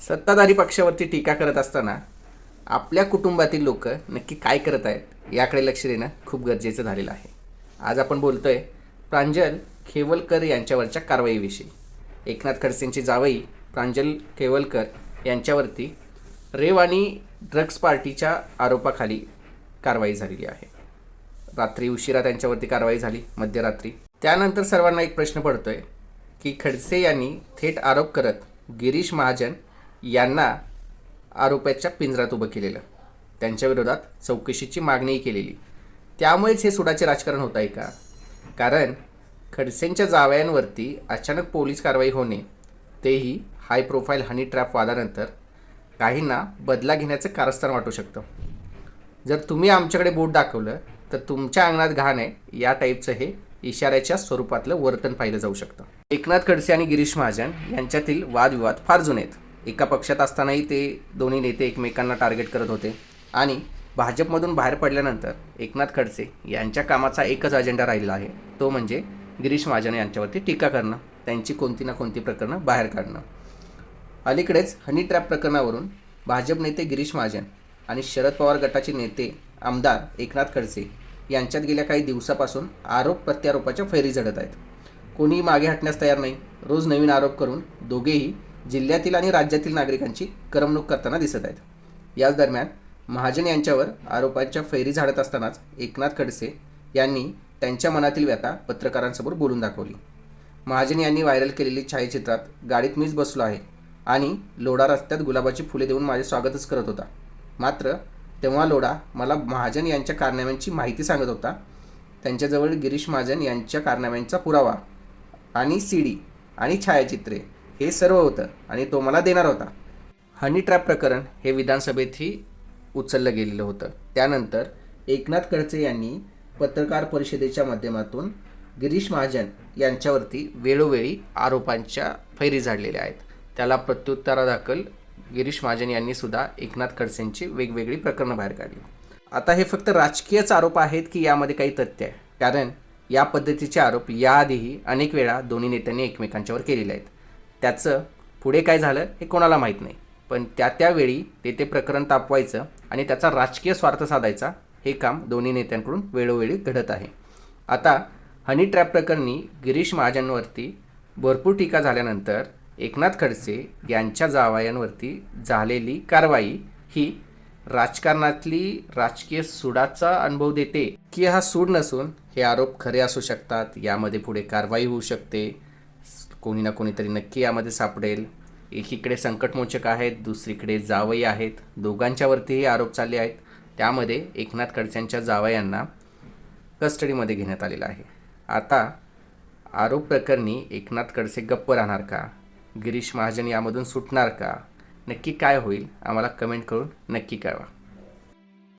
सत्ताधारी पक्षावरती टीका करत असताना आपल्या कुटुंबातील लोक नक्की काय करत आहेत याकडे लक्ष देणं खूप गरजेचं झालेलं आहे. आज आपण बोलतोय प्रांजल खेवलकर यांच्यावरच्या कारवाईविषयी. एकनाथ खडसेंची जावई प्रांजल खेवलकर यांच्यावरती रेव आणि ड्रग्ज पार्टीच्या आरोपाखाली कारवाई झालेली आहे. रात्री उशिरा त्यांच्यावरती कारवाई झाली मध्यरात्री. त्यानंतर सर्वांना एक प्रश्न पडतोय की खडसे यांनी थेट आरोप करत गिरीश महाजन यांना आरोपाच्या पिंजरात उभं केलेलं. त्यांच्या विरोधात चौकशीची मागणीही केलेली. त्यामुळेच हे सुडाचे राजकारण होत आहे का? कारण खडसेंच्या जावयांवरती अचानक पोलीस कारवाई होणे तेही हाय प्रोफाईल हनी ट्रॅप वादानंतर काहींना बदला घेण्याचं कारस्थान वाटू शकतं. जर तुम्ही आमच्याकडे बोट दाखवलं तर तुमच्या अंगणात घाण आहे या टाईपचं हे इशाऱ्याच्या स्वरूपातलं वर्तन पाहिलं जाऊ शकतं. एकनाथ खडसे आणि गिरीश महाजन यांच्यातील वादविवाद फार जुने आहेत. एका पक्षात असतानाही ते दोन्ही नेते एकमेकांना टार्गेट करत होते. आणि भाजपमधून बाहेर पडल्यानंतर एकनाथ खडसे यांच्या कामाचा एकच अजेंडा राहिला आहे. तो म्हणजे गिरीश महाजन यांच्यावरती टीका करणं त्यांची कोणती ना कोणती प्रकरणं बाहेर काढणं. अलीकडेच हनी ट्रॅप प्रकरणावरून भाजप नेते गिरीश महाजन आणि शरद पवार गटाचे नेते आमदार एकनाथ खडसे यांच्यात गेल्या काही दिवसापासून आरोप प्रत्यारोपाच्या फैरी झडत आहेत. कोणीही मागे हटण्यास तयार नाही. रोज नवीन आरोप करून दोघेही जिल्ह्यातील आणि राज्यातील नागरिकांची करमणूक करताना दिसत आहेत. याच दरम्यान महाजन यांच्यावर आरोपांच्या फैरी झाडत असतानाच एकनाथ खडसे यांनी त्यांच्या मनातील व्यथा पत्रकारांसमोर बोलून दाखवली. महाजन यांनी व्हायरल केलेली छायाचित्रात गाडीत मीच बसलो आहे आणि लोढा रस्त्यात गुलाबाची फुले देऊन माझे स्वागतच करत होता. मात्र तेव्हा लोढा मला महाजन यांच्या कारनाम्यांची माहिती सांगत होता. त्यांच्याजवळ गिरीश महाजन यांच्या कारनाम्यांचा पुरावा आणि सी डी आणि छायाचित्रे हे सर्व होतं आणि तो मला देणार होता. हनी ट्रॅप प्रकरण हे विधानसभेतही उचललं गेलेलं होतं. त्यानंतर एकनाथ खडसे यांनी पत्रकार परिषदेच्या माध्यमातून गिरीश महाजन यांच्यावरती वेळोवेळी आरोपांच्या फैरी झाडलेल्या आहेत. त्याला प्रत्युत्तरादाखल गिरीश महाजन यांनी सुद्धा एकनाथ खडसेंची वेगवेगळी प्रकरणं बाहेर काढली. आता हे फक्त राजकीयच आरोप आहेत की यामध्ये काही तथ्य आहे? कारण या पद्धतीचे आरोप याआधीही अनेक वेळा दोन्ही नेत्यांनी एकमेकांच्यावर केलेले आहेत. त्याचं पुढे काय झालं हे कोणाला माहीत नाही. पण त्या त्यावेळी ते ते प्रकरण तापवायचं आणि त्याचा राजकीय स्वार्थ साधायचा हे काम दोन्ही नेत्यांकडून वेळोवेळी घडत आहे. आता हनी ट्रॅप प्रकरणी गिरीश महाजनवरती भरपूर टीका झाल्यानंतर एकनाथ खडसे यांच्या जावयांवरती झालेली कारवाई ही राजकारणातली राजकीय सुडाचा अनुभव देते की हा सूड नसून हे आरोप खरे असू शकतात यामध्ये पुढे कारवाई होऊ शकते. कोणी ना कोणीतरी नक्की यामध्ये सापडेल. एकीकडे संकटमोचक आहेत दुसरीकडे जावई आहेत. दोघांच्यावरतीही आरोप चालले आहेत. त्यामध्ये एकनाथ खडसेंच्या जावयांना कस्टडीमध्ये घेण्यात आलेलं आहे. आता आरोप प्रकरणी एकनाथ खडसे गप्प राहणार का? गिरीश महाजन यामधून सुटणार का? नक्की काय होईल? आम्हाला कमेंट करून नक्की कळवा.